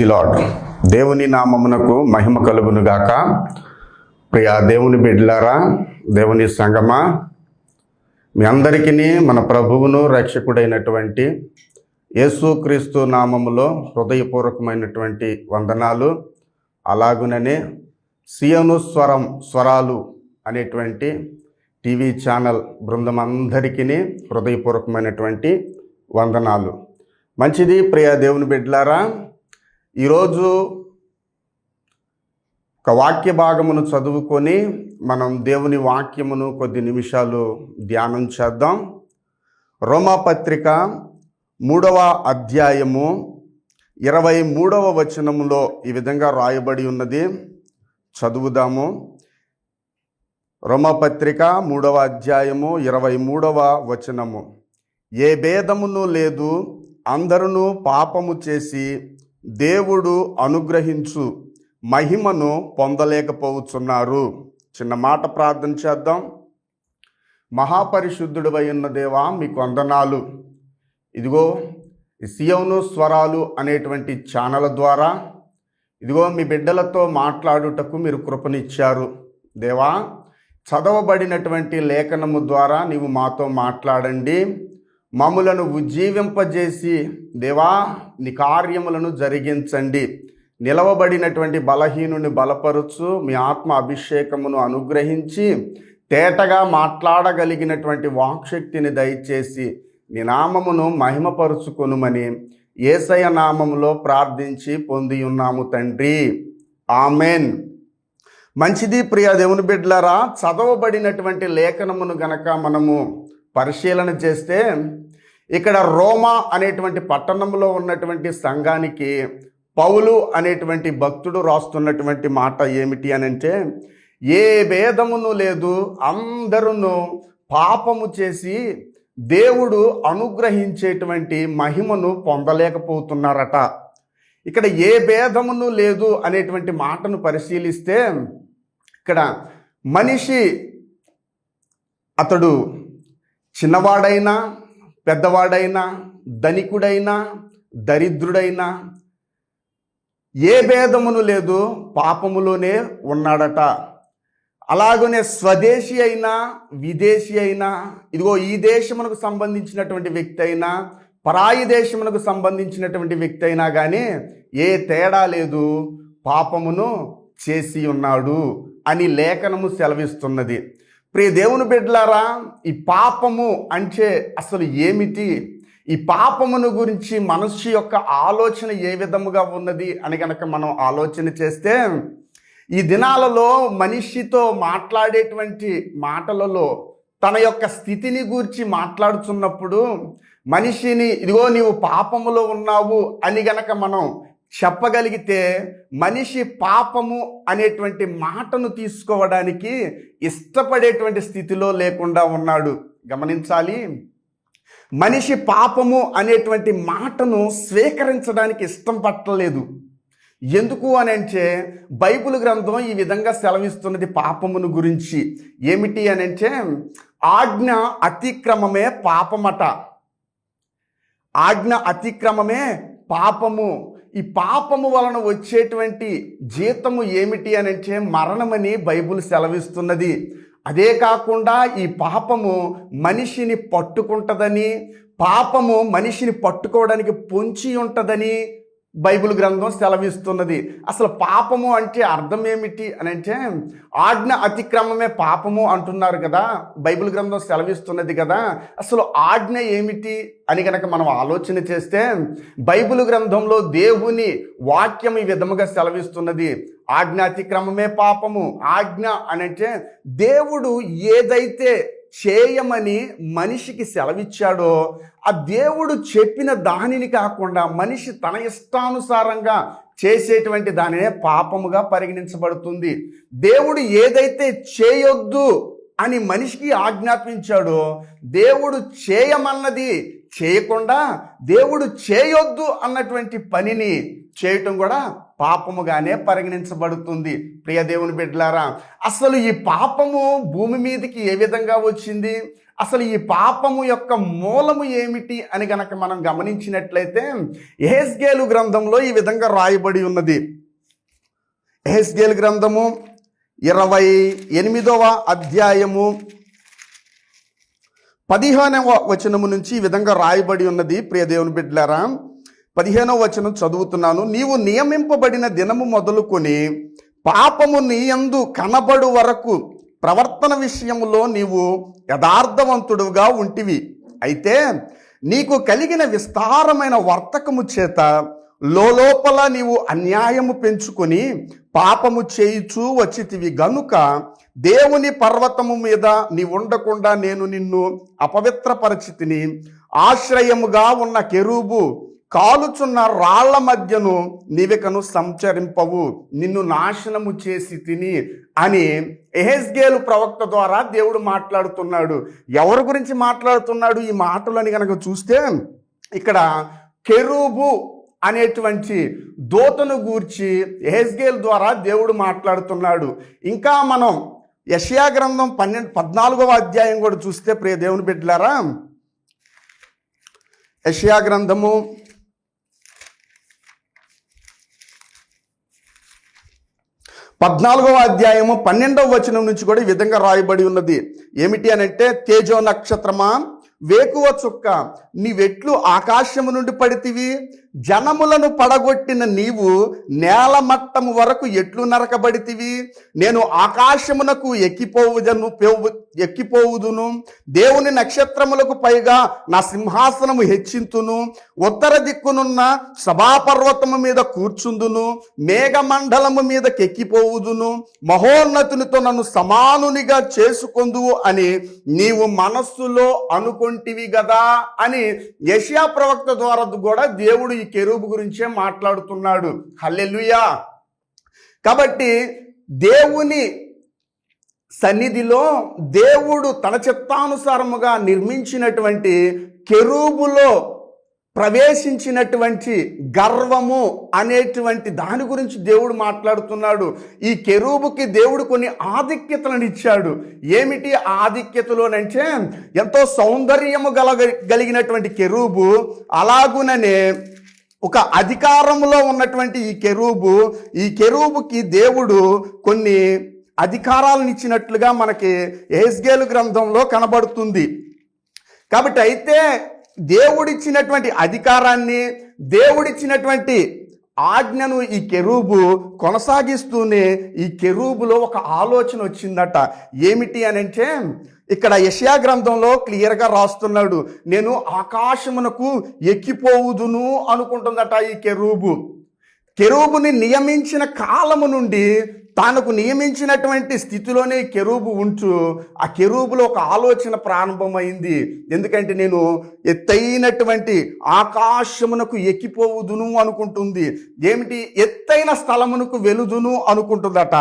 The lord దేవుని నామమునకు మహిమ కలుగునుగాక ప్రియా దేవుని బిడ్లారా దేవుని సంగమా మీ అందరికీ మన ప్రభువును రక్షకుడైనటువంటి యేసుక్రీస్తు నామములో హృదయపూర్వకమైనటువంటి వందనాలు. అలాగుననే సియను స్వరం స్వరాలు అనేటువంటి టీవీ ఛానల్ బృందం అందరికీ హృదయపూర్వకమైనటువంటి వందనాలు. మంచిది ప్రియ దేవుని బిడ్లారా ఈరోజు ఒక వాక్య భాగమును చదువుకొని మనం దేవుని వాక్యమును కొద్ది నిమిషాలు ధ్యానం చేద్దాం. రోమాపత్రిక మూడవ అధ్యాయము ఇరవై మూడవ వచనములో ఈ విధంగా రాయబడి ఉన్నది. చదువుదాము. రోమపత్రిక మూడవ అధ్యాయము ఇరవై మూడవ వచనము. ఏ భేదమును లేదు అందరూ పాపము చేసి దేవుడు అనుగ్రహించు మహిమను పొందలేకపోవచ్చున్నారు. చిన్న మాట ప్రార్థన చేద్దాం. మహాపరిశుద్ధుడు ఉన్న దేవా మీకు వందనాలు. ఇదిగో సియోను స్వరాలు అనేటువంటి ఛానల్ ద్వారా ఇదిగో మీ బిడ్డలతో మాట్లాడుటకు మీరు కృపనిచ్చారు. దేవా చదవబడినటువంటి లేఖనము ద్వారా నీవు మాతో మాట్లాడండి. మమ్ములను ఉజ్జీవింపజేసి దేవా నీ కార్యములను జరిగించండి. నిలవబడినటువంటి బలహీనుని బలపరుచు మీ ఆత్మ అభిషేకమును అనుగ్రహించి తేటగా మాట్లాడగలిగినటువంటి వాక్శక్తిని దయచేసి నీ నామమును మహిమపరుచుకొనుమని ఏసయ నామములో ప్రార్థించి పొంది ఉన్నాము తండ్రి. ఆమెన్. మంచిది ప్రియ దేవుని బిడ్డలారా చదవబడినటువంటి లేఖనమును గనక మనము పరిశీలన చేస్తే ఇక్కడ రోమా అనేటువంటి పట్టణంలో ఉన్నటువంటి సంఘానికి పౌలు అనేటువంటి భక్తుడు రాస్తున్నటువంటి మాట ఏమిటి అని అంటే ఏ భేదమును లేదు అందరూ పాపము చేసి దేవుడు అనుగ్రహించేటువంటి మహిమను పొందలేకపోతున్నారట. ఇక్కడ ఏ భేదమును లేదు అనేటువంటి మాటను పరిశీలిస్తే ఇక్కడ మనిషి అతడు చిన్నవాడైనా పెద్దవాడైనా ధనికుడైనా దరిద్రుడైనా ఏ భేదమును లేదు పాపములోనే ఉన్నాడట. అలాగనే స్వదేశీ అయినా విదేశీ అయినా ఇదిగో ఈ దేశమునకు సంబంధించినటువంటి వ్యక్తి అయినా పరాయి దేశమునకు సంబంధించినటువంటి వ్యక్తి అయినా కానీ ఏ తేడా లేదు పాపమును చేసి ఉన్నాడు అని లేఖనము సెలవిస్తున్నది. ప్రియ దేవుని బిడ్డలారా ఈ పాపము అంటే అసలు ఏమిటి? ఈ పాపమును గురించి మనిషి యొక్క ఆలోచన ఏ విధముగా ఉన్నది అని కనుక మనం ఆలోచన చేస్తే ఈ దినాలలో మనిషితో మాట్లాడేటువంటి మాటలలో తన యొక్క స్థితిని గురించి మాట్లాడుతున్నప్పుడు మనిషిని ఇదిగో నీవు పాపములో ఉన్నావు అని గనక మనం చెప్పగలిగితే మనిషి పాపము అనేటువంటి మాటను తీసుకోవడానికి ఇష్టపడేటువంటి స్థితిలో లేకుండా ఉన్నాడు. గమనించాలి. మనిషి పాపము అనేటువంటి మాటను స్వీకరించడానికి ఇష్టం పట్టలేదు. ఎందుకు అని అంటే బైబిల్ గ్రంథం ఈ విధంగా సెలవిస్తున్నది పాపమును గురించి. ఏమిటి అని అంటే ఆజ్ఞ అతిక్రమమే పాపమట. ఆజ్ఞ అతిక్రమమే పాపము. ఈ పాపము వలన వచ్చేటువంటి జీతము ఏమిటి అని అంటే మరణమని బైబుల్ సెలవిస్తున్నది. అదే కాకుండా ఈ పాపము మనిషిని పట్టుకుంటుందని పాపము మనిషిని పట్టుకోవడానికి పొంచి ఉంటుందని బైబిల్ గ్రంథం సెలవిస్తున్నది. అసలు పాపము అంటే అర్థం ఏమిటి అని అంటే ఆజ్ఞ అతిక్రమమే పాపము అంటున్నారు కదా. బైబిల్ గ్రంథం సెలవిస్తున్నది కదా. అసలు ఆజ్ఞ ఏమిటి అని కనుక మనం ఆలోచన చేస్తే బైబిల్ గ్రంథంలో దేవుని వాక్యం ఈ విధముగా సెలవిస్తున్నది. ఆజ్ఞ అతిక్రమమే పాపము. ఆజ్ఞ అని అంటే దేవుడు ఏదైతే చేయమని మనిషికి సెలవిచ్చాడో ఆ దేవుడు చెప్పిన దానిని కాకుండా మనిషి తన ఇష్టానుసారంగా చేసేటువంటి దానినే పాపముగా పరిగణించబడుతుంది. దేవుడు ఏదైతే చేయొద్దు అని మనిషికి ఆజ్ఞాపించాడో దేవుడు చేయమన్నది చేయకుండా దేవుడు చేయొద్దు అన్నటువంటి పనిని చేయటం కూడా పాపముగానే పరిగణించబడుతుంది. ప్రియదేవుని బిడ్డలారా అసలు ఈ పాపము భూమి మీదకి ఏ విధంగా వచ్చింది? అసలు ఈ పాపము యొక్క మూలము ఏమిటి అని గనక మనం గమనించినట్లయితే ఎహెస్గేలు గ్రంథంలో ఈ విధంగా రాయబడి ఉన్నది. ఎహెస్గేలు గ్రంథము ఇరవై ఎనిమిదవ అధ్యాయము పదిహేనవ వచనము నుంచి ఈ విధంగా రాయబడి ఉన్నది. ప్రియదేవుని బిడ్డలారా పదిహేనవ వచనం చదువుతున్నాను. నీవు నియమింపబడిన దినము మొదలుకొని పాపము నీయందు కనబడు వరకు ప్రవర్తన విషయంలో నీవు యథార్థవంతుడుగా ఉంటివి. అయితే నీకు కలిగిన విస్తారమైన వర్తకము చేత లోపల నీవు అన్యాయము పెంచుకొని పాపము చేయుచూ వచ్చితివి. గనుక దేవుని పర్వతము మీద నీ ఉండకుండా నేను నిన్ను అపవిత్రపరిచితిని. ఆశ్రయముగా ఉన్న కెరూబు కాలుచున్న రాళ్ళ మధ్యను నీవికను సంచరింపవు నిన్ను నాశనము చేసి తిని అని ఎహెస్గేలు ప్రవక్త ద్వారా దేవుడు మాట్లాడుతున్నాడు. ఎవరి గురించి మాట్లాడుతున్నాడు? ఈ మాటలని కనుక చూస్తే ఇక్కడ కెరూబు అనేటువంటి దూతను గూర్చి ఎహెస్గేల్ ద్వారా దేవుడు మాట్లాడుతున్నాడు. ఇంకా మనం యషయా గ్రంథం పన్నెండు పద్నాలుగవ అధ్యాయం కూడా చూస్తే ప్రియ దేవుని బిడ్డలారా యషయా గ్రంథము పద్నాలుగవ అధ్యాయము పన్నెండవ వచనం నుంచి కూడా ఈ విధంగా రాయబడి ఉన్నది. ఏమిటి అని అంటే తేజో నక్షత్రమా? వేకువ చుక్క. నీవెట్లు ఆకాశము నుండి పడితివి? జనములను పడగొట్టిన నీవు నేల వరకు ఎట్లు నరకబడితివి? నేను ఆకాశమునకు ఎక్కిపోవుదను ఎక్కిపోవుదును. దేవుని నక్షత్రములకు పైగా నా సింహాసనము హెచ్చింతును. ఉత్తర దిక్కునున్న సభాపర్వతము మీద కూర్చుందును. మేఘమండలము మీదకి ఎక్కిపోవుదును మహోన్నతునితో నన్ను సమానునిగా చేసుకొందువు అని నీవు మనస్సులో అనుకొంటివి గదా అని యషియా ప్రవక్త ద్వారా కూడా దేవుడు ఈ కెరూబు గురించే మాట్లాడుతున్నాడు. హల్లెలుయా. కాబట్టి దేవుని సన్నిధిలో దేవుడు తన చిత్తానుసారముగా నిర్మించినటువంటి కెరూబులో ప్రవేశించినటువంటి గర్వము అనేటువంటి దాని గురించి దేవుడు మాట్లాడుతున్నాడు. ఈ కెరూబుకి దేవుడు కొన్ని ఆధిక్యతలను ఇచ్చాడు. ఏమిటి ఆధిక్యతలోనంటే ఎంతో సౌందర్యము గల కలిగినటువంటి కెరూబు అలాగుననే ఒక అధికారంలో ఉన్నటువంటి ఈ కెరూబు ఈ కెరూబుకి దేవుడు కొన్ని అధికారాలను ఇచ్చినట్లుగా మనకి ఏస్గేలు గ్రంథంలో కనబడుతుంది. కాబట్టి అయితే దేవుడిచ్చినటువంటి అధికారాన్ని దేవుడిచ్చినటువంటి ఆజ్ఞను ఈ కెరూబు కొనసాగిస్తూనే ఈ కెరూబులో ఒక ఆలోచన వచ్చిందట. ఏమిటి అని అంటే ఇక్కడ యషయా గ్రంథంలో క్లియర్గా రాస్తున్నాడు. నేను ఆకాశమునకు ఎక్కిపోవుదును అనుకుంటుందట ఈ కెరూబు. కెరూబుని నియమించిన కాలము నుండి తనకు నియమించినటువంటి స్థితిలోనే కెరూబు ఉంటూ ఆ కెరూబులో ఒక ఆలోచన ప్రారంభమైంది. ఎందుకంటే నేను ఎత్తైనటువంటి ఆకాశమునకు ఎక్కిపోవుదును అనుకుంటుంది. ఏమిటి? ఎత్తైన స్థలమునకు వెలుదును అనుకుంటుందట.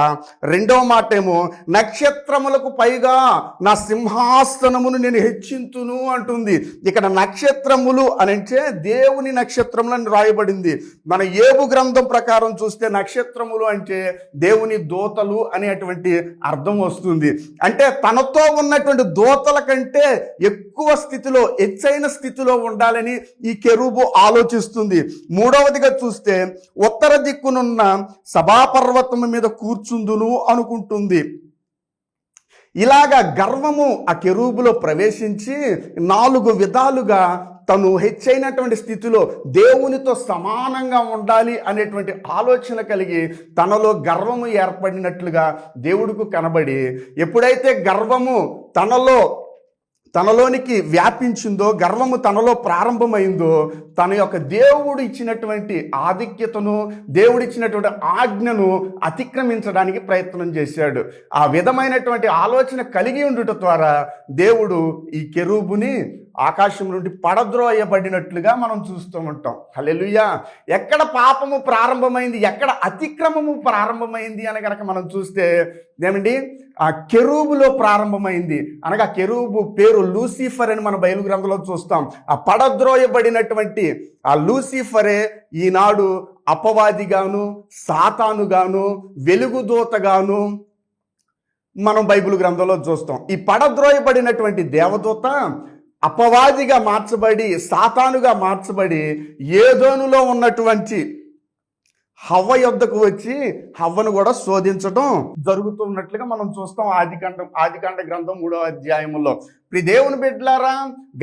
రెండవ మాట ఏమో నక్షత్రములకు పైగా నా సింహాసనమును నేను హెచ్చింతును అంటుంది. ఇక్కడ నక్షత్రములు అని అంటే దేవుని నక్షత్రములను రాయబడింది. మన ఏబు గ్రంథం ప్రకారం చూస్తే నక్షత్రములు అంటే దేవుని దోతలు అనేటువంటి అర్థం వస్తుంది. అంటే తనతో ఉన్నటువంటి దోతల కంటే ఎక్కువ స్థితిలో ఎచ్చైన స్థితిలో ఉండాలని ఈ కెరూబు ఆలోచిస్తుంది. మూడవదిగా చూస్తే ఉత్తర దిక్కునున్న సభాపర్వతం మీద కూర్చుందును అనుకుంటుంది. ఇలాగా గర్వము ఆ కెరూబులో ప్రవేశించి నాలుగు విధాలుగా తను హెచ్చైనటువంటి స్థితిలో దేవునితో సమానంగా ఉండాలి అనేటువంటి ఆలోచన కలిగి తనలో గర్వము ఏర్పడినట్లుగా దేవుడికి కనబడి ఎప్పుడైతే గర్వము తనలో తనలోనికి వ్యాపించిందో గర్వము తనలో ప్రారంభమైందో తన యొక్క దేవుడు ఇచ్చినటువంటి ఆధిక్యతను దేవుడు ఇచ్చినటువంటి ఆజ్ఞను అతిక్రమించడానికి ప్రయత్నం చేశాడు. ఆ విధమైనటువంటి ఆలోచన కలిగి ఉండుట ద్వారా దేవుడు ఈ కెరూబుని ఆకాశం నుండి పడద్రోయబడినట్లుగా మనం చూస్తూ ఉంటాం. హలెలుయా ఎక్కడ పాపము ప్రారంభమైంది ఎక్కడ అతిక్రమము ప్రారంభమైంది అని కనుక మనం చూస్తే ఏమండి? ఆ కెరూబులో ప్రారంభమైంది. అనగా కెరూబు పేరు లూసిఫర్ అని మన బయలు గ్రంథంలో చూస్తాం. ఆ పడద్రోయబడినటువంటి ఆ లూసిఫరే ఈనాడు అపవాదిగాను సాతానుగాను వెలుగుదూతగాను మనం బైబిల్ గ్రంథంలో చూస్తాం. ఈ పడద్రోయబడినటువంటి దేవదూత అపవాదిగా మార్చబడి సాతానుగా మార్చబడి ఏదోనులో ఉన్నటువంటి హవ్వ యొద్దకు వచ్చి హవ్వను కూడా శోధించడం జరుగుతున్నట్లుగా మనం చూస్తాం ఆదికాండ ఆదికాండ గ్రంథం మూడో అధ్యాయంలో ప్రి దేవుని బిడ్డలారా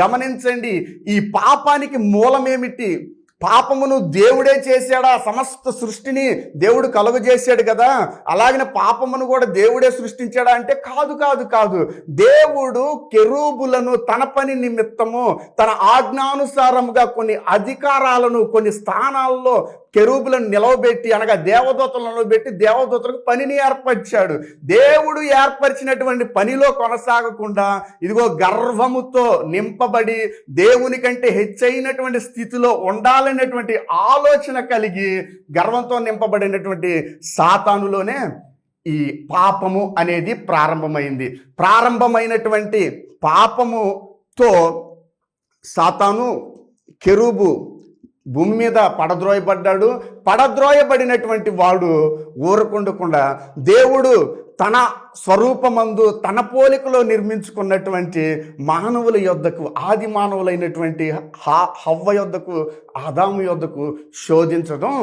గమనించండి ఈ పాపానికి మూలమేమిటి? పాపమును దేవుడే చేశాడా? సమస్త సృష్టిని దేవుడు కలుగజేశాడు కదా. అలాగనే పాపమును కూడా దేవుడే సృష్టించాడా అంటే కాదు కాదు కాదు. దేవుడు కెరూబులను తన పని నిమిత్తము తన ఆజ్ఞానుసారముగా కొన్ని అధికారాలను కొన్ని స్థానాల్లో కెరూబులను నిలవబెట్టి అనగా దేవదూతలను నిలవబెట్టి దేవదూతలకు పనిని ఏర్పరిచాడు. దేవుడు ఏర్పరిచినటువంటి పనిలో కొనసాగకుండా ఇదిగో గర్వముతో నింపబడి దేవుని కంటే హెచ్చైనటువంటి స్థితిలో ఉండాలనేటువంటి ఆలోచన కలిగి గర్వంతో నింపబడినటువంటి సాతానులోనే ఈ పాపము అనేది ప్రారంభమైంది. ప్రారంభమైనటువంటి పాపముతో సాతాను కెరూబు భూమి మీద పడద్రోయబడ్డాడు. పడద్రోయబడినటువంటి వాడు ఊరకుండకుండా దేవుడు తన స్వరూపమందు తన పోలికలో నిర్మించుకున్నటువంటి మానవుల యొద్దకు ఆది మానవులైనటువంటి హ- హవ్వ యొద్దకు ఆదాము యొద్దకు శోధించడం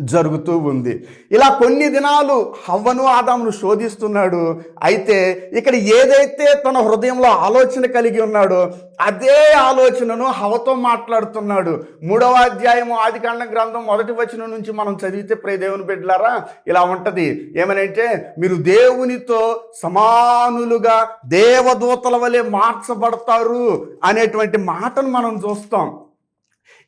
జరుగుతూ ఉంది. ఇలా కొన్ని దినాలు హవ్వను ఆదామును శోధిస్తున్నాడు. అయితే ఇక్కడ ఏదైతే తన హృదయంలో ఆలోచన కలిగి ఉన్నాడో అదే ఆలోచనను హవతో మాట్లాడుతున్నాడు. మూడవ అధ్యాయము ఆదికాండ గ్రంథం మొదటి వచనం నుంచి మనం చదివితే ప్రే దేవుని బిడ్డలారా ఇలా ఉంటుంది. ఏమనంటే మీరు దేవునితో సమానులుగా దేవదూతల వలె మార్చబడతారు అనేటువంటి మాటను మనం చూస్తాం.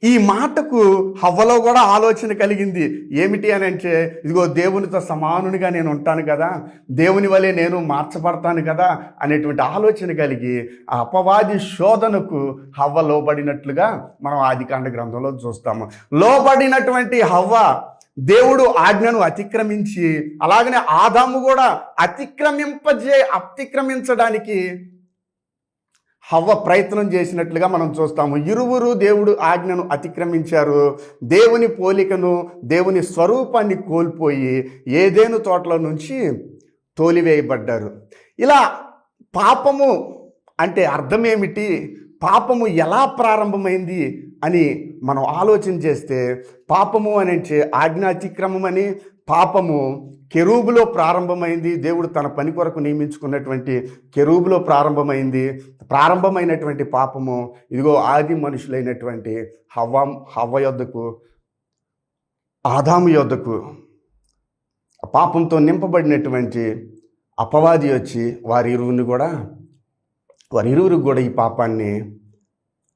ఈ మాటకు హవ్వలో కూడా ఆలోచన కలిగింది. ఏమిటి అని అంటే ఇదిగో దేవునితో సమానునిగా నేను ఉంటాను కదా దేవుని వలె నేను మార్చబడతాను కదా అనేటువంటి ఆలోచన కలిగి ఆ అపవాది శోధనకు హవ్వ లోబడినట్లుగా మనం ఆదికాండ గ్రంథంలో చూస్తాము. లోబడినటువంటి హవ్వ దేవుడు ఆజ్ఞను అతిక్రమించి అలాగనే ఆదాము కూడా అతిక్రమింపజే అతిక్రమించడానికి హవ్వ ప్రయత్నం చేసినట్లుగా మనం చూస్తాము. ఇరువురు దేవుడు ఆజ్ఞను అతిక్రమించారు. దేవుని పోలికను దేవుని స్వరూపాన్ని కోల్పోయి ఏదేను తోటల నుంచి తోలివేయబడ్డారు. ఇలా పాపము అంటే అర్థం ఏమిటి? పాపము ఎలా ప్రారంభమైంది అని మనం ఆలోచన చేస్తే పాపము అని ఆజ్ఞాతిక్రమం ఆజ్ఞ అతిక్రమం అని పాపము కెరూబులో ప్రారంభమైంది దేవుడు తన పని కొరకు నియమించుకున్నటువంటి కెరూబులో ప్రారంభమైంది. ప్రారంభమైనటువంటి పాపము ఇదిగో ఆది మనుషులైనటువంటి హవ్వ హవ్వ యొద్దకు ఆదాము యొద్దకు పాపంతో నింపబడినటువంటి అపవాది వచ్చి వారి ఇరువుని కూడా వారి ఇరువురికి కూడా ఈ పాపాన్ని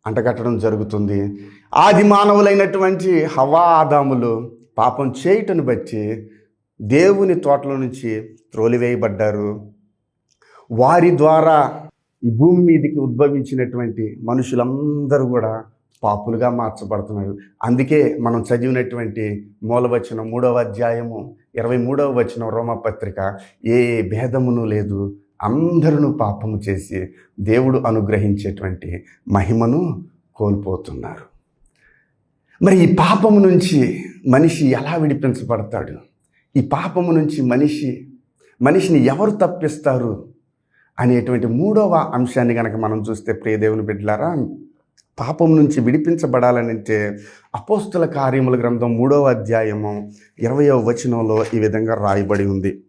అంటగట్టడం జరుగుతుంది. ఆది మానవులైనటువంటి హవా ఆదాములు పాపం చేయుటను బట్టి దేవుని తోటల నుంచి త్రోలివేయబడ్డారు వారి ద్వారా ఈ భూమి మీదకి ఉద్భవించినటువంటి మనుషులందరూ కూడా పాపులుగా మార్చబడుతున్నారు. అందుకే మనం చదివినటువంటి మూలవచనం మూడవ అధ్యాయము ఇరవై మూడవ వచనం రోమపత్రిక ఏ భేదమును లేదు. అందరూ పాపము చేసి దేవుడు అనుగ్రహించేటువంటి మహిమను కోల్పోతున్నారు. మరి ఈ పాపము నుంచి మనిషి ఎలా విడిపించబడతాడు? ఈ పాపము నుంచి మనిషి మనిషిని ఎవరు తప్పిస్తారు అనేటువంటి మూడవ అంశాన్ని కనుక మనం చూస్తే ప్రియదేవుని బిడ్డలారా పాపం నుంచి విడిపించబడాలనంటే అపోస్తుల కార్యముల గ్రంథం మూడవ అధ్యాయము ఇరవయవ వచనంలో ఈ విధంగా రాయబడి ఉంది.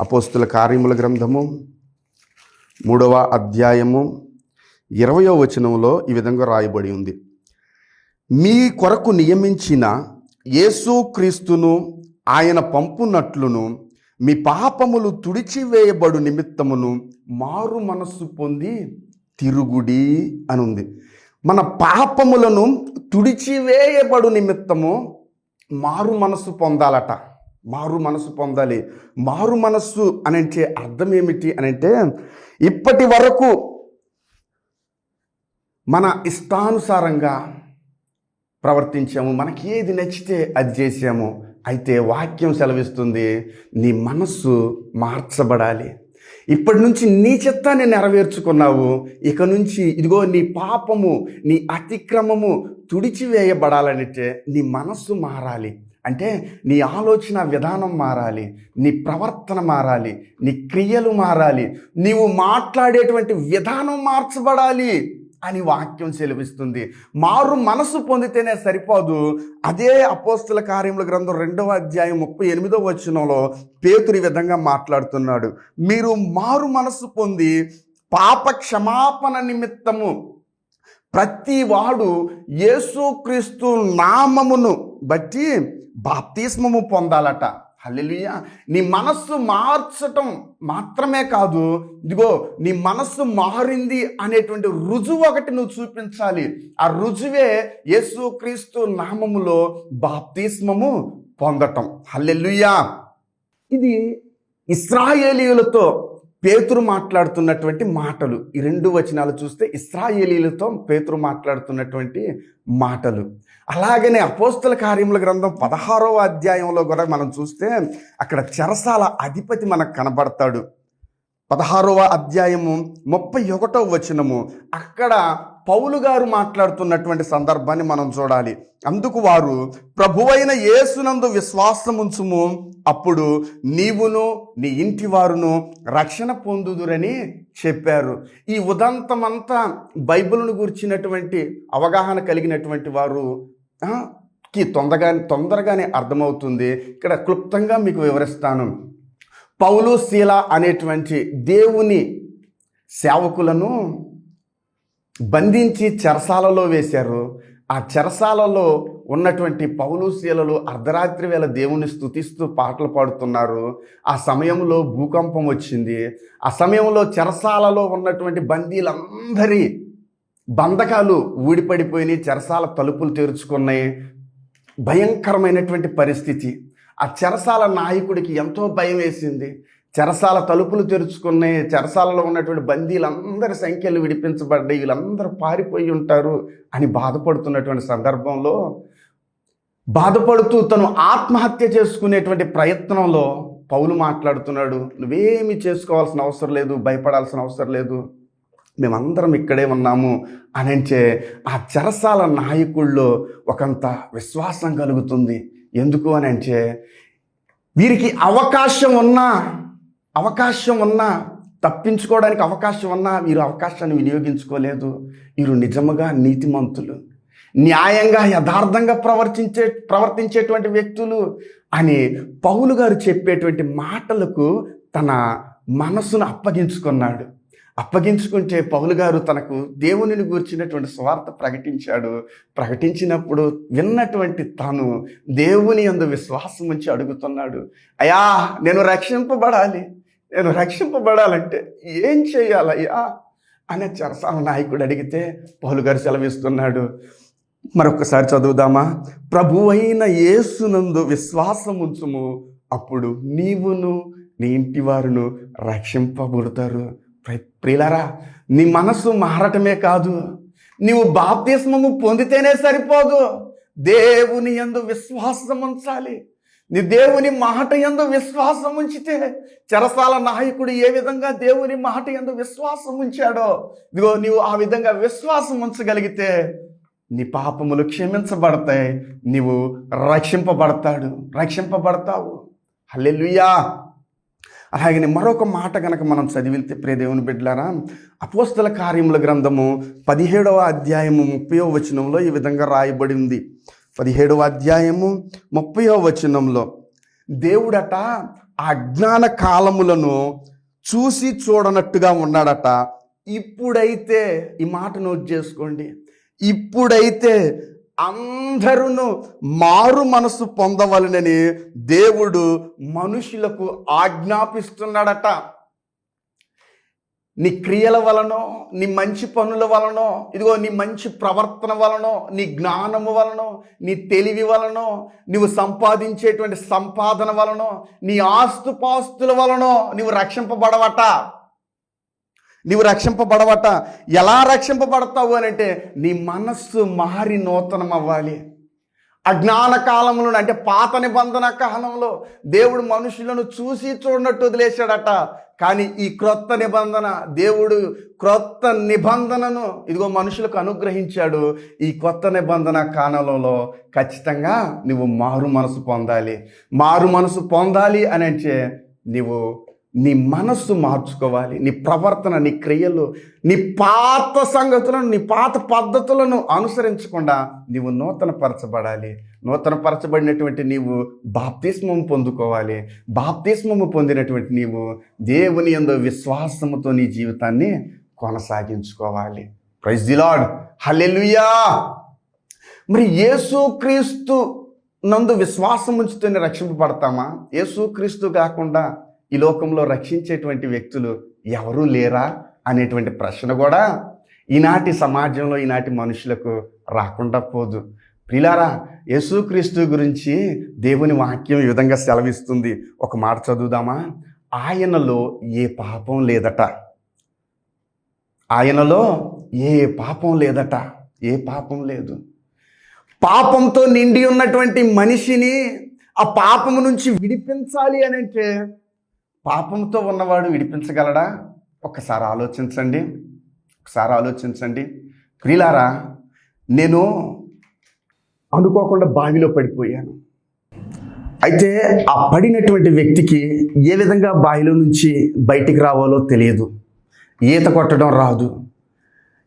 అపోస్తుల కార్యముల గ్రంథము మూడవ అధ్యాయము ఇరవయో వచనంలో ఈ విధంగా రాయబడి ఉంది. మీ కొరకు నియమించిన యేసుక్రీస్తును ఆయన పంపునట్లును మీ పాపములు తుడిచివేయబడు నిమిత్తమును మారు మనస్సు పొంది తిరుగుడి అని ఉంది మన పాపములను తుడిచివేయబడు నిమిత్తము మారు మనస్సు పొందాలట. మారు మనసు పొందాలి. మారు మనస్సు అని అర్థం ఏమిటి అని అంటే ఇప్పటి వరకు మన ఇష్టానుసారంగా ప్రవర్తించాము. మనకి ఏది నచ్చితే అది చేసాము అయితే వాక్యం సెలవిస్తుంది నీ మనస్సు మార్చబడాలి. ఇప్పటి నుంచి నీ చిత్తాన్ని నెరవేర్చుకున్నావు ఇక నుంచి ఇదిగో నీ పాపము నీ అతిక్రమము తుడిచివేయబడాలనంటే నీ మనస్సు మారాలి. అంటే నీ ఆలోచన విధానం మారాలి నీ ప్రవర్తన మారాలి నీ క్రియలు మారాలి. నీవు మాట్లాడేటువంటి విధానం మార్చబడాలి. అని వాక్యం సెలవిస్తుంది. మారు మనసు పొందితేనే సరిపోదు. అదే అపోస్తుల కార్యముల గ్రంథం రెండవ అధ్యాయం ముప్పై ఎనిమిదవ వచనంలో పేతురు ఈ విధంగా మాట్లాడుతున్నాడు. మీరు మారు మనసు పొంది పాప క్షమాపణ నిమిత్తము ప్రతి వాడు యేసుక్రీస్తు నామమును బట్టి బాప్తిస్మము పొందాలట. హల్లెలూయా. నీ మనస్సు మార్చటం మాత్రమే కాదు ఇదిగో నీ మనస్సు మారింది అనేటువంటి రుజువు ఒకటి నువ్వు చూపించాలి. ఆ రుజువే యేసుక్రీస్తు నామములో బాప్తిస్మము పొందటం. హల్లెలూయా. ఇది ఇస్రాయేలీయులతో పేతురు మాట్లాడుతున్నటువంటి మాటలు. ఈ రెండు వచనాలు చూస్తే ఇస్రాయేలీలతో పేతురు మాట్లాడుతున్నటువంటి మాటలు. అలాగనే అపోస్తుల కార్యముల గ్రంథం పదహారవ అధ్యాయంలో కూడా మనం చూస్తే అక్కడ చెరసాల అధిపతి మనకు కనబడతాడు. పదహారవ అధ్యాయము ముప్పై ఒకటో వచనము. అక్కడ పౌలు గారు మాట్లాడుతున్నటువంటి సందర్భాన్ని మనం చూడాలి. అందుకు వారు ప్రభువైన యేసునందు విశ్వాసముంచుము అప్పుడు నీవును నీ ఇంటి వారును రక్షణ పొందుదురని చెప్పారు. ఈ ఉదంతమంతా బైబిల్ను గురించినటువంటి అవగాహన కలిగినటువంటి వారు కి తొందరగా తొందరగానే అర్థమవుతుంది. ఇక్కడ క్లుప్తంగా మీకు వివరిస్తాను. పౌలు శీల అనేటువంటి దేవుని సేవకులను బంధించి చెరసాలలో వేశారు. ఆ చెరసాలలో ఉన్నటువంటి పౌలు శీలలు అర్ధరాత్రి వేళ దేవుని స్తుతిస్తూ పాటలు పాడుతున్నారు. ఆ సమయంలో భూకంపం వచ్చింది. ఆ సమయంలో చెరసాలలో ఉన్నటువంటి బందీలందరి బంధకాలు ఊడిపడిపోయినాయి. చెరసాల తలుపులు తెరుచుకున్నాయి. భయంకరమైనటువంటి పరిస్థితి. ఆ చెరసాల నాయకుడికి ఎంతో భయం వేసింది. చెరసాల తలుపులు తెరుచుకున్నాయి చెరసాలలో ఉన్నటువంటి బందీలందరి సంఖ్యలు విడిపించబడ్డాయి. వీళ్ళందరూ పారిపోయి ఉంటారు అని బాధపడుతున్నటువంటి సందర్భంలో బాధపడుతూ తను ఆత్మహత్య చేసుకునేటువంటి ప్రయత్నంలో పౌలు మాట్లాడుతున్నాడు నువ్వేమి చేసుకోవాల్సిన అవసరం లేదు భయపడాల్సిన అవసరం లేదు. మేమందరం ఇక్కడే ఉన్నాము. అని ఆ చెరసాల నాయకుల్లో ఒకంత విశ్వాసం కలుగుతుంది. ఎందుకు అని అంటే వీరికి అవకాశం ఉన్నా అవకాశం ఉన్నా తప్పించుకోవడానికి అవకాశం ఉన్నా వీరు అవకాశాన్ని వినియోగించుకోలేదు. వీరు నిజముగా నీతిమంతులు. న్యాయంగా యథార్థంగా ప్రవర్తించే ప్రవర్తించేటువంటి వ్యక్తులు అని పౌలు గారు చెప్పేటువంటి మాటలకు తన మనసును అప్పగించుకున్నాడు. అప్పగించుకుంటే పౌలు గారు తనకు దేవునిని గూర్చినటువంటి స్వార్థ ప్రకటించాడు. ప్రకటించినప్పుడు విన్నటువంటి తాను దేవుని యందు విశ్వాసం ఉంచి అడుగుతున్నాడు. అయ్యా నేను రక్షింపబడాలి. నేను రక్షింపబడాలంటే ఏం చేయాలయ్యా అనే చరసాల నాయకుడు అడిగితే పౌలు గారు సెలవిస్తున్నాడు. మరొకసారి చదువుదామా? ప్రభు అయిన యేసునందు విశ్వాసం ఉంచుము. అప్పుడు నీవును నీ ఇంటి వారును రక్షింపబడతారు. ప్రియులారా నీ మనసు మారటమే కాదు. నీవు బాప్తిస్మము పొందితేనే సరిపోదు. దేవుని యందు విశ్వాసం ఉంచాలి. నీ దేవుని మాట యందు విశ్వాసం ఉంచితే చెరసాల నాయకుడు ఏ విధంగా దేవుని మాట ఎందు విశ్వాసం ఉంచాడో ఇదిగో నీవు ఆ విధంగా విశ్వాసం ఉంచగలిగితే నీ పాపములు క్షమించబడతాయి. నీవు రక్షింపబడతాడు. రక్షింపబడతావు. హల్లెలుయా! అలాగే మరొక మాట కనుక మనం చదివితే ప్రియ దేవుని బిడ్డలారా అపోస్తల కార్యముల గ్రంథము పదిహేడవ అధ్యాయము ముప్పయో వచనంలో ఈ విధంగా రాయబడి ఉంది. పదిహేడవ అధ్యాయము ముప్పయో వచనంలో దేవుడట ఆ అజ్ఞాన కాలములను చూసి చూడనట్టుగా ఉన్నాడట. ఇప్పుడైతే ఈ మాట నోట్ చేసుకోండి. ఇప్పుడైతే అందరూ మారు మనసు పొందవలనని దేవుడు మనుషులకు ఆజ్ఞాపిస్తున్నాడట. నీ క్రియల వలనో నీ మంచి పనుల వలనో ఇదిగో నీ మంచి ప్రవర్తన వలనో నీ జ్ఞానము వలనో నీ తెలివి వలనో నువ్వు సంపాదించేటువంటి సంపాదన వలనో నీ ఆస్తుపాస్తుల వలనో నువ్వు రక్షింపబడవట. నీవు రక్షింపబడవట. ఎలా రక్షింపబడతావు అని అంటే నీ మనస్సు మారి నూతనం అవ్వాలి అజ్ఞాన కాలంలో అంటే పాత నిబంధన కాలంలో దేవుడు మనుషులను చూసి చూడనట్టు వదిలేశాడట. కానీ ఈ క్రొత్త నిబంధన దేవుడు క్రొత్త నిబంధనను ఇదిగో మనుషులకు అనుగ్రహించాడు. ఈ కొత్త నిబంధన కాలంలో ఖచ్చితంగా నువ్వు మారు మనసు పొందాలి. మారు మనసు పొందాలి అని అంటే నీవు నీ మనస్సు మార్చుకోవాలి నీ ప్రవర్తన నీ క్రియలు నీ పాత సంగతులను నీ పాత పద్ధతులను అనుసరించకుండా నీవు నూతన పరచబడాలి నూతన పరచబడినటువంటి నీవు బాప్తిస్మము పొందుకోవాలి. బాప్తిస్మము పొందినటువంటి నీవు దేవుని యందు విశ్వాసముతో నీ జీవితాన్ని కొనసాగించుకోవాలి. ప్రైజ్ ది లార్డ్ హలెలుయా మరి యేసుక్రీస్తు నందు విశ్వాసం ఉంచుతూనే రక్షింపబడతామా యేసుక్రీస్తు కాకుండా ఈ లోకంలో రక్షించేటువంటి వ్యక్తులు ఎవరూ లేరా అనేటువంటి ప్రశ్న కూడా ఈనాటి సమాజంలో ఈనాటి మనుషులకు రాకుండా పోదు. ప్రిలారా యేసుక్రీస్తు గురించి దేవుని వాక్యం ఈ విధంగా సెలవిస్తుంది. ఒక మాట చదువుదామా? ఆయనలో ఏ పాపం లేదట. ఆయనలో ఏ పాపం లేదట. ఏ పాపం లేదు. పాపంతో నిండి ఉన్నటువంటి మనిషిని ఆ పాపము నుంచి విడిపించాలి అని అంటే పాపంతో ఉన్నవాడు విడిపించగలడా? ఒకసారి ఆలోచించండి. ఒకసారి ఆలోచించండి. ప్రియులారా నేను అనుకోకుండా బావిలో పడిపోయాను. అయితే ఆ పడినటువంటి వ్యక్తికి ఏ విధంగా బావిలో నుంచి బయటికి రావాలో తెలియదు. ఈత కొట్టడం రాదు.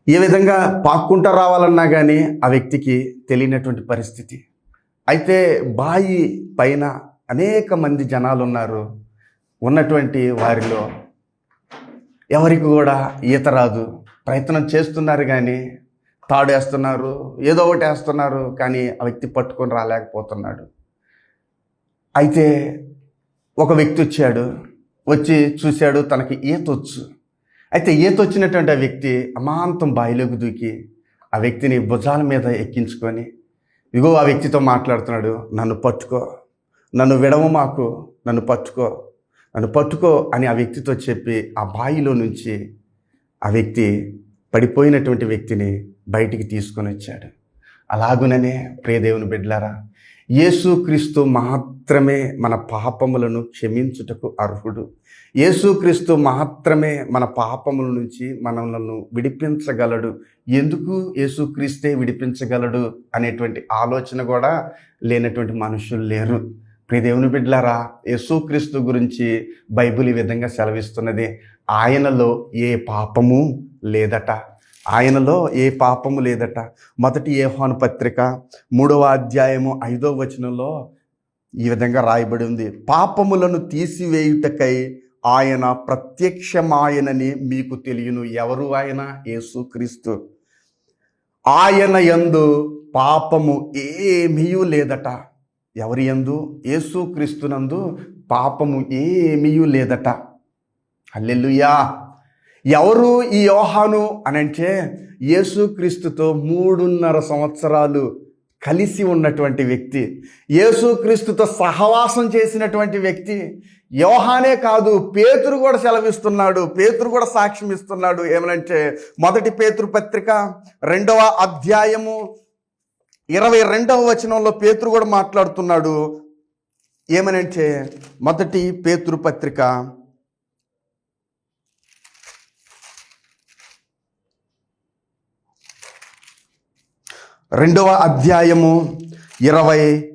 ఏ విధంగా పాక్కుంటా రావాలన్నా కానీ ఆ వ్యక్తికి తెలియనటువంటి పరిస్థితి. అయితే బాయి పైన అనేక మంది జనాలు ఉన్నారు ఉన్నటువంటి వారిలో ఎవరికి కూడా ఈత రాదు. ప్రయత్నం చేస్తున్నారు కానీ తాడు వేస్తున్నారు ఏదో ఒకటి వేస్తున్నారు కానీ ఆ వ్యక్తి పట్టుకొని రాలేకపోతున్నాడు. అయితే ఒక వ్యక్తి వచ్చాడు వచ్చి చూశాడు తనకి ఈత వచ్చు. అయితే ఈత వచ్చినటువంటి ఆ వ్యక్తి అమాంతం బావిలోకి దూకి ఆ వ్యక్తిని భుజాల మీద ఎక్కించుకొని ఇగో ఆ వ్యక్తితో మాట్లాడుతున్నాడు నన్ను పట్టుకో నన్ను విడవ మాకు నన్ను పట్టుకో నన్ను పట్టుకో అని ఆ వ్యక్తితో చెప్పి ఆ బాయిలో నుంచి ఆ వ్యక్తి పడిపోయినటువంటి వ్యక్తిని బయటికి తీసుకొని వచ్చాడు. అలాగుననే ప్రియదేవుని బిడ్డలారా యేసుక్రీస్తు మాత్రమే మన పాపములను క్షమించుటకు అర్హుడు. యేసుక్రీస్తు మాత్రమే మన పాపముల నుంచి మనలను విడిపించగలడు. ఎందుకు యేసుక్రీస్తే విడిపించగలడు అనేటువంటి ఆలోచన కూడా లేనటువంటి మనుషులు లేరు. ప్రియ దేవుని బిడ్డలారా యేసుక్రీస్తు గురించి బైబిల్ ఈ విధంగా సెలవిస్తున్నది. ఆయనలో ఏ పాపము లేదట. ఆయనలో ఏ పాపము లేదట. మొదటి ఏహాను పత్రిక మూడవ అధ్యాయము ఐదవ వచనంలో ఈ విధంగా రాయబడి ఉంది. పాపములను తీసివేయుటకై ఆయన ప్రత్యక్షమాయనని మీకు తెలియను ఎవరు ఆయన? యేసుక్రీస్తు. ఆయన యందు పాపము ఏమీ లేదట. ఎవరి యందు యేసుక్రీస్తునందు పాపము ఏమీయూ లేదట. అల్లెల్లుయా ఎవరు ఈ యోహాను అనంటే అంటే యేసుక్రీస్తుతో మూడున్నర సంవత్సరాలు కలిసి ఉన్నటువంటి వ్యక్తి యేసుక్రీస్తుతో సహవాసం చేసినటువంటి వ్యక్తి యోహానే కాదు పేతురు కూడా సెలవిస్తున్నాడు పేతురు కూడా సాక్ష్యం ఇస్తున్నాడు. ఏమనంటే మొదటి పేతురు పత్రిక రెండవ అధ్యాయము ఇరవై రెండవ వచనంలో పేతురు కూడా మాట్లాడుతున్నాడు. ఏమనంటే మొదటి పేతురు పత్రిక రెండవ అధ్యాయము ఇరవై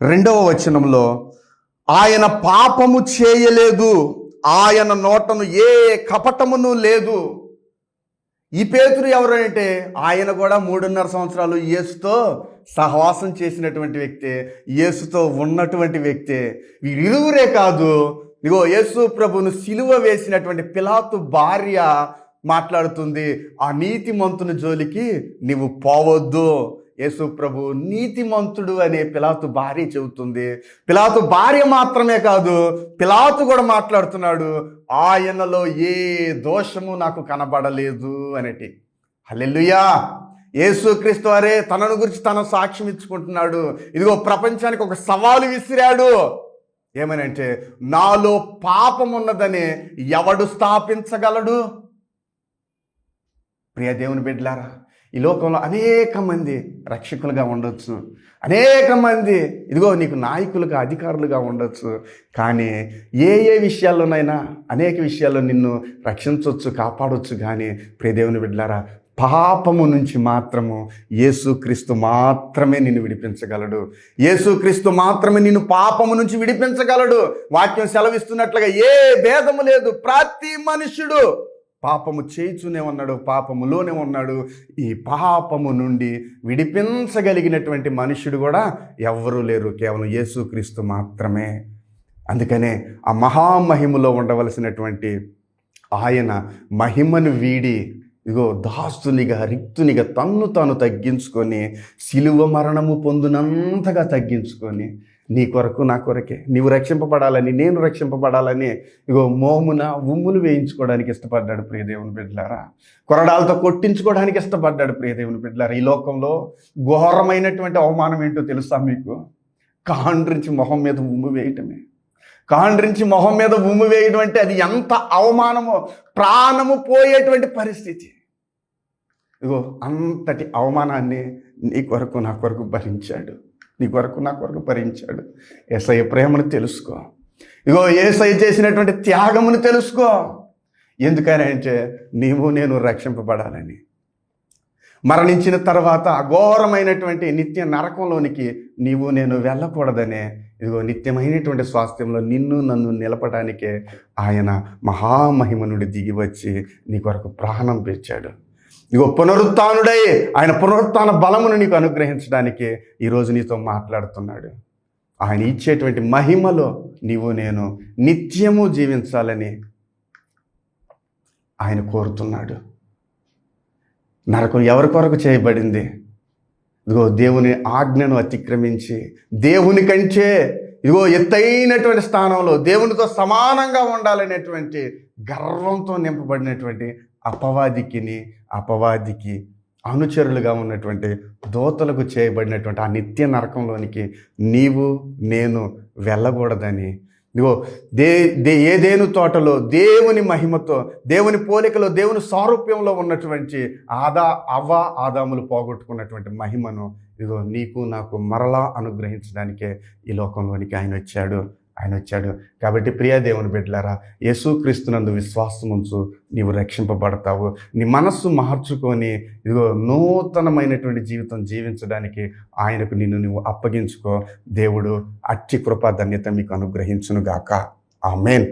రెండవ వచనంలో ఆయన పాపము చేయలేదు ఆయన నోటను ఏ కపటమును లేదు. ఈ పేతురు ఎవరంటే ఆయన కూడా మూడున్నర సంవత్సరాలు యేసుతో సహవాసం చేసినటువంటి వ్యక్తే యేసుతో ఉన్నటువంటి వ్యక్తే. వీరిరువురే కాదు. ఇగో యేసు ప్రభును సిలువ వేసినటువంటి పిలాతు భార్య మాట్లాడుతుంది ఆ నీతిమంతుని జోలికి నీవు పోవద్దు. యేసు ప్రభు నీతిమంతుడు అనే పిలాతు భార్య చెబుతుంది. పిలాతు భార్య మాత్రమే కాదు పిలాతు కూడా మాట్లాడుతున్నాడు ఆయనలో ఏ దోషము నాకు కనబడలేదు అనేటి. హల్లెలూయా! యేసుక్రీస్తు వారే తనను గురించి తన సాక్ష్యం ఇచ్చుకుంటున్నాడు. ఇదిగో ప్రపంచానికి ఒక సవాలు విసిరాడు. ఏమనంటే నాలో పాపం ఉన్నదని ఎవడు స్థాపించగలడు? ప్రియ దేవుని బిడ్డలారా ఈ లోకంలో అనేక మంది రక్షకులుగా ఉండొచ్చు. అనేక మంది ఇదిగో నీకు నాయకులుగా అధికారులుగా ఉండొచ్చు. కానీ ఏ ఏ విషయాల్లోనైనా అనేక విషయాల్లో నిన్ను రక్షించవచ్చు కాపాడవచ్చు కానీ ప్రియదేవుని బిడ్డలారా పాపము నుంచి మాత్రము యేసుక్రీస్తు మాత్రమే నిన్ను విడిపించగలడు. యేసుక్రీస్తు మాత్రమే నిన్ను పాపము నుంచి విడిపించగలడు. వాక్యం సెలవిస్తున్నట్లుగా ఏ భేదము లేదు. ప్రతి మనుషుడు పాపము చేయుచునే ఉన్నాడు పాపములోనే ఉన్నాడు. ఈ పాపము నుండి విడిపించగలిగినటువంటి మనుషుడు కూడా ఎవరూ లేరు కేవలం యేసుక్రీస్తు మాత్రమే. అందుకనే ఆ మహామహిమలో ఉండవలసినటువంటి ఆయన మహిమను వీడి ఇగో దాస్తునిగా రిక్తునిగా తన్ను తాను తగ్గించుకొని సిలువ మరణము పొందినంతగా తగ్గించుకొని నీ కొరకు నా కొరకే. నీవు రక్షింపబడాలని నేను రక్షింపబడాలని ఇగో మోమున ఉమ్ములు వేయించుకోవడానికి ఇష్టపడ్డాడు ప్రియదేవుని బిడ్డలారా. కొరడాలతో కొట్టించుకోవడానికి ఇష్టపడ్డాడు ప్రియదేవుని బిడ్డలారా. ఈ లోకంలో ఘోరమైనటువంటి అవమానం ఏంటో తెలుసా మీకు? కాండ్రించి మొహం మీద ఉమ్ము వేయటమే. కాండ్రించి మొహం మీద ఉమ్ము వేయడం అంటే అది ఎంత అవమానమో ప్రాణము పోయేటువంటి పరిస్థితి. ఇగో అంతటి అవమానాన్ని నీ కొరకు నా కొరకు భరించాడు. నీ కొరకు నా కొరకు భరించాడు. ఏసయ్య ప్రేమను తెలుసుకో. ఇగో ఏసై చేసినటువంటి త్యాగమును తెలుసుకో. ఎందుకనంటే నీవు నేను రక్షింపబడాలని. మరణించిన తర్వాత అఘోరమైనటువంటి నిత్య నరకంలోనికి నీవు నేను వెళ్ళకూడదనే ఇదిగో నిత్యమైనటువంటి స్వాస్థ్యంలో నిన్ను నన్ను నిలపడానికే ఆయన మహామహిమ నుండి దిగి వచ్చి నీ కొరకు ప్రాణం పెంచాడు ఇగో పునరుత్నుడై ఆయన పునరుత్న బలమును నీకు అనుగ్రహించడానికి ఈరోజు నీతో మాట్లాడుతున్నాడు. ఆయన ఇచ్చేటువంటి మహిమలో నీవు నేను నిత్యము జీవించాలని ఆయన కోరుతున్నాడు. నరకం ఎవరి కొరకు చేయబడింది? ఇదిగో దేవుని ఆజ్ఞను అతిక్రమించి దేవుని కంటే ఇదిగో ఎత్తైనటువంటి స్థానంలో దేవునితో సమానంగా ఉండాలనేటువంటి గర్వంతో నింపబడినటువంటి అపవాదికిని అపవాదికి అనుచరులుగా ఉన్నటువంటి దోతలకు చేయబడినటువంటి ఆ నిత్య నరకంలోనికి నీవు నేను వెళ్ళకూడదని. ఇదిగో దే దే ఏదేను తోటలో దేవుని మహిమతో దేవుని పోలికలో దేవుని సారూప్యంలో ఉన్నటువంటి ఆదా అవ్వ ఆదాములు పోగొట్టుకున్నటువంటి మహిమను ఇదిగో నీకు నాకు మరలా అనుగ్రహించడానికే ఈ లోకంలోనికి ఆయన వచ్చాడు. ఆయన వచ్చాడు కాబట్టి ప్రియా దేవుని బిడ్డలారా యేసుక్రీస్తునందు విశ్వాసం ఉంచు నీవు రక్షింపబడతావు. నీ మనస్సు మార్చుకొని ఇదిగో నూతనమైనటువంటి జీవితం జీవించడానికి ఆయనకు నిన్ను నువ్వు అప్పగించుకో. దేవుడు అట్టి కృపా ధన్యత మీకు అనుగ్రహించునుగాక. ఆమెన్.